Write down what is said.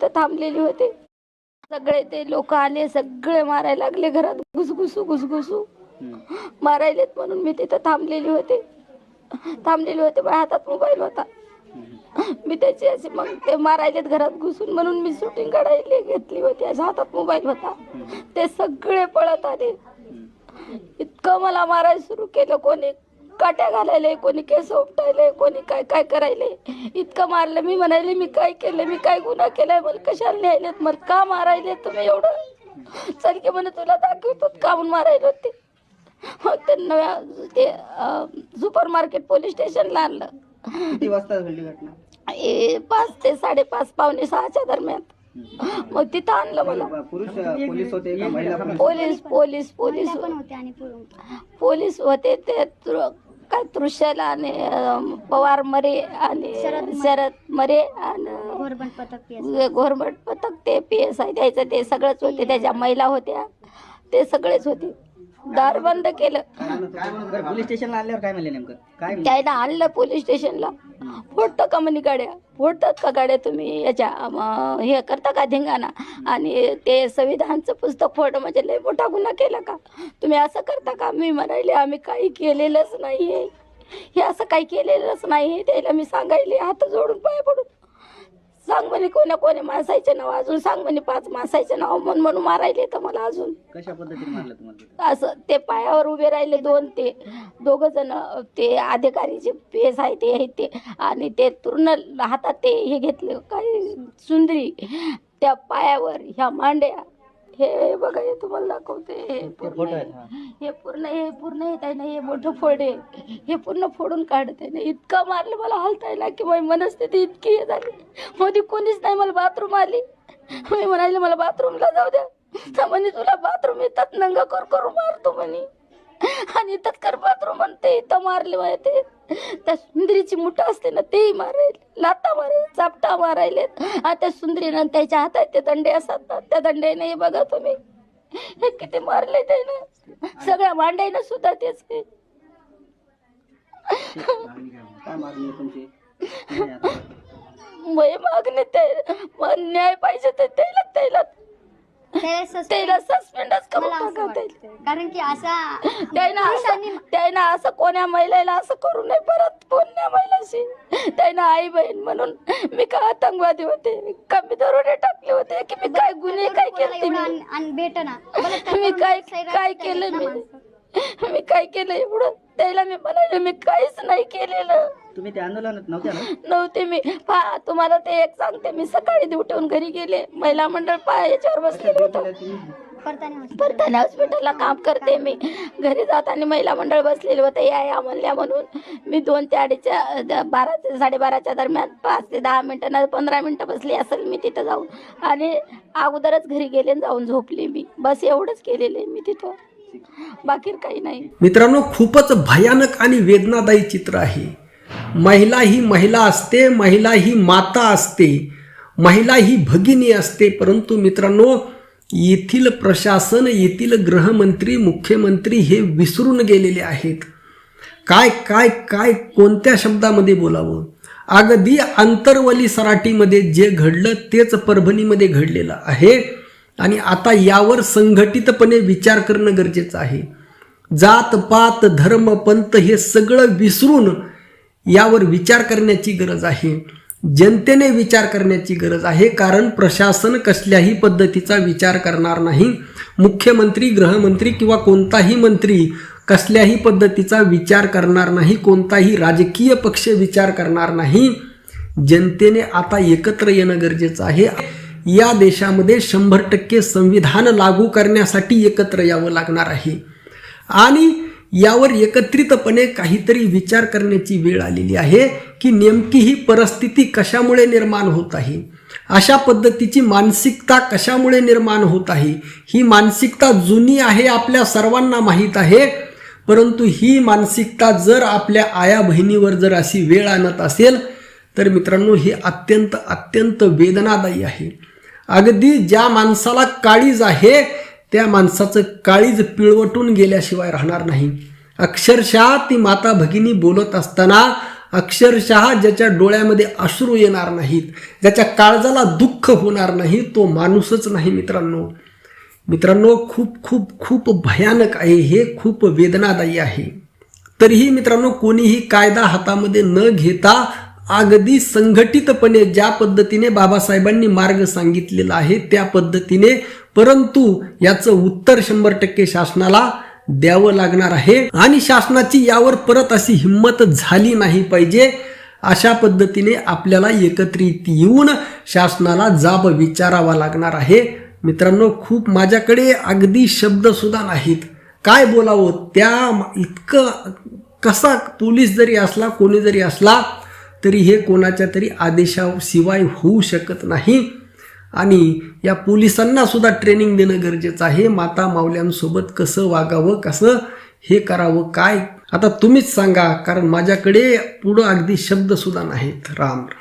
तिथं थांबलेले होते. सगळे ते लोक आले सगळे मारायला लागले घरात. घुसघुसू घुसघुसू मारायलेत म्हणून मी तिथं थांबलेली होते. थांबलेले होते माझ्या हातात मोबाईल होता. मी त्याची अशी मग ते मारायलेत घरात घुसून म्हणून मी शूटिंग काढायला घेतली होती. अशा हातात मोबाईल होता. ते सगळे पळत आले. इतकं मला मारायला सुरू केलं कोणी. काट्या घालायले कोणी केस उपटायले कोणी काय काय करायले? इतकं मारलं मी म्हणाले मी काय केलं मी काय गुन्हा केलाय? मला कशाला लिहायलेत मला का मारायले? तुम्ही एवढं चल की म्हणे तुला दाखवतो का म्हणून मारायला होते? मग ते नव्या ते सुपर मार्केट पोलीस स्टेशनला आणलं. किती वाजता घडली घटना? हे पाच ते साडेपाच पावणे सहाच्या दरम्यान. मग तिथं आणलं मला. पुरुष पोलीस होते का महिला police? Police police police. Police होते ते तृ- काय तृषाला आणि अं, पवार मरे आणि शरद मरे. आणि घोरमट पथक ते पी एस आय द्यायचं ते सगळंच होते. त्याच्या महिला होत्या. ते सगळेच होते. दार बंद केलं. बरं, पोलीस स्टेशनला आल्यावर काय म्हणले नेमकं? काय म्हणले? त्याला आणलं पोलीस स्टेशनला. फोडतं का म्हणे गाड्या? फोडतात का गाड्या तुम्ही? याच्या अं, हे करता का धिंगाणा? आणि ते संविधानचं पुस्तक फोड म्हणजे लय मोठा गुन्हा केला का? तुम्ही असं करता का? मी म्हणाले आम्ही काही केलेलंच नाही हे असं काही केलेलंच नाही त्याला मी सांगायले हात जोडून पाय पडून. सांग म्हणे कोण्या कोण्या माणसाचे नाव अजून सांग म्हणे पाच माणसाचे नाव म्हणून म्हणून मारायले तर मला अजून. कशा पद्धतीने मारलं तुम्हाला असं ते पायावर उभे राहिले दोन ते दोघ जण ते अधिकारी जे पेस आहे ते आहेत ते आणि ते पूर्ण हातात ते हे घेतले काय सुंदरी त्या पायावर ह्या मांड्या हे बघा हे तुम्हाला दाखवते. हे पूर्ण हा. पूर्ण हे पूर्ण येत आहे ना हे मोठं फोड आहे. हे पूर्ण फोडून काढत. आहे ना इतकं मारलं मला हलता ना की माझी मनस्थिती इतकी हे झाली. मध्ये कोणीच नाही मला बाथरूम आली. मी म्हणाले मला बाथरूमला जाऊ द्या. म्हणे तुला बाथरूम येतात नंग कर करू मारतो. म्हणे. आणि इथंच कर बाथरूम म्हणते इथं मारले माहिती त्या सुंदरीची मुठ असते ना तेही मारायले लाता मारायले चापटा मारायले त्या सुंदरीनं त्याच्या हातात ते दंडे असतात. ना त्या दंड्याने बघा तुम्ही. हे किती मारले त्यानं. सगळ्या मांडायनं सुद्धा तेच मागणी ते मग न्याय पाहिजे तर त्याला. त्याला त्याला सस्पेंडच करून टाका त्याला कारण की असा त्यानं असं त्यानं असं कोण्या महिलेला असं करू नये परत? कोण्या महिलाशी? त्यानं आई बहीण म्हणून मी का आतंकवादी होते? का मी दरोडे टाकले होते? की मी काय गुन्हे काय केले मी? भेट ना मी काय काय केलं मी? मी काय केलं एवढं? त्याला मी म्हणाले मी काहीच नाही केलेलं. तुम्ही त्या आंदोलनात नव्हत्या ना? नव्हते मी. पहा तुम्हाला ते एक सांगते मी सकाळी उठून घरी गेले. महिला मंडळ पहा याच्यावर बसलेलं होतं. परताने हॉस्पिटलला काम करते मी. घरी जाताना महिला मंडळ बसलेले होते या या म्हणल्या म्हणून. मी दोन ते अडीचच्या द- बारा ते साडेबाराच्या दरम्यान पाच ते दहा मिनटं ना पंधरा मिनटं बसली असेल मी तिथं जाऊन. आणि अगोदरच घरी गेले आणि जाऊन झोपले मी. बस एवढंच केलेलं आहे मी तिथं. बाकी काही नाही. मित्रांनो खूपच भयानक आणि वेदनादायी चित्र आहे. महिला ही महिला असते महिला ही माता असते महिला ही भगिनी असते. परंतु मित्रांनो येथील प्रशासन येथील गृहमंत्री मुख्यमंत्री हे विसरून गेलेले आहेत. काय काय काय कोणत्या शब्दामध्ये बोलावं? अगदी आंतरवली सराटीमध्ये जे घडलं तेच परभणीमध्ये घडलेलं आहे. आणि आता यावर संघटितपणे विचार करणं गरजेचं आहे. जात पात धर्म पंत हे सगळं विसरून यावर विचार करण्याची गरज आहे. जनतेने विचार करण्याची गरज आहे कारण प्रशासन कसल्याही पद्धतीचा विचार करणार नाही. मुख्यमंत्री गृहमंत्री किंवा कोणताही मंत्री कसल्याही पद्धतीचा विचार करणार नाही कोणताही राजकीय पक्ष विचार करणार नाही. जनतेने आता एकत्र येणं गरजेचं आहे. या देशामध्ये शंभर टक्के संविधान लागू करण्यासाठी एकत्र यावं लागणार आहे. आणि यावर एकत्रितपणे काहीतरी विचार करण्याची वेळ आलेली आहे की नेमकी ही परिस्थिती कशामुळे निर्माण होत आहे? अशा पद्धतीची मानसिकता कशामुळे निर्माण होत आहे? ही मानसिकता जुनी आहे आपल्या सर्वांना माहीत आहे. परंतु ही मानसिकता जर आपल्या आया बहिणीवर जर अशी वेळ आणत असेल तर मित्रांनो ही अत्यंत अत्यंत वेदनादायी आहे. अगदी ज्या माणसाला काळीज आहे त्या माणसाचं काळीज पिळवटून गेल्याशिवाय राहणार नाही. अक्षरशः ती माता भगिनी बोलत असताना अक्षरशः ज्याच्या डोळ्यामध्ये अश्रू येणार नाहीत ज्याच्या काळजाला दुःख होणार नाही तो माणूसच नाही मित्रांनो. मित्रांनो खूप खूप खूप भयानक आहे हे खूप वेदनादायी आहे. तरीही मित्रांनो कोणीही कायदा हातामध्ये न घेता अगदी संघटितपणे ज्या पद्धतीने बाबासाहेबांनी मार्ग सांगितलेला आहे त्या पद्धतीने परंतु याचं उत्तर शंभर टक्के शासनाला द्यावं लागणार आहे. आणि शासनाची यावर परत अशी हिंमत झाली नाही पाहिजे अशा पद्धतीने आपल्याला एकत्रित येऊन शासनाला जाब विचारावा लागणार आहे. मित्रांनो खूप माझ्याकडे अगदी शब्द सुद्धा नाहीत. काय बोलावं? त्या इतकं कसा पोलीस जरी असला कोणी जरी असला तरी हे कोणाच्या तरी आदेशाशिवाय होऊ शकत नाही. आणि या पोलिसांना सुद्धा ट्रेनिंग देणं गरजेचं आहे. माता मावल्यांसोबत कसं वागावं कसं हे करावं काय? आता तुम्हीच सांगा कारण माझ्याकडे पुढं अगदी शब्दसुद्धा नाहीत. राम राम.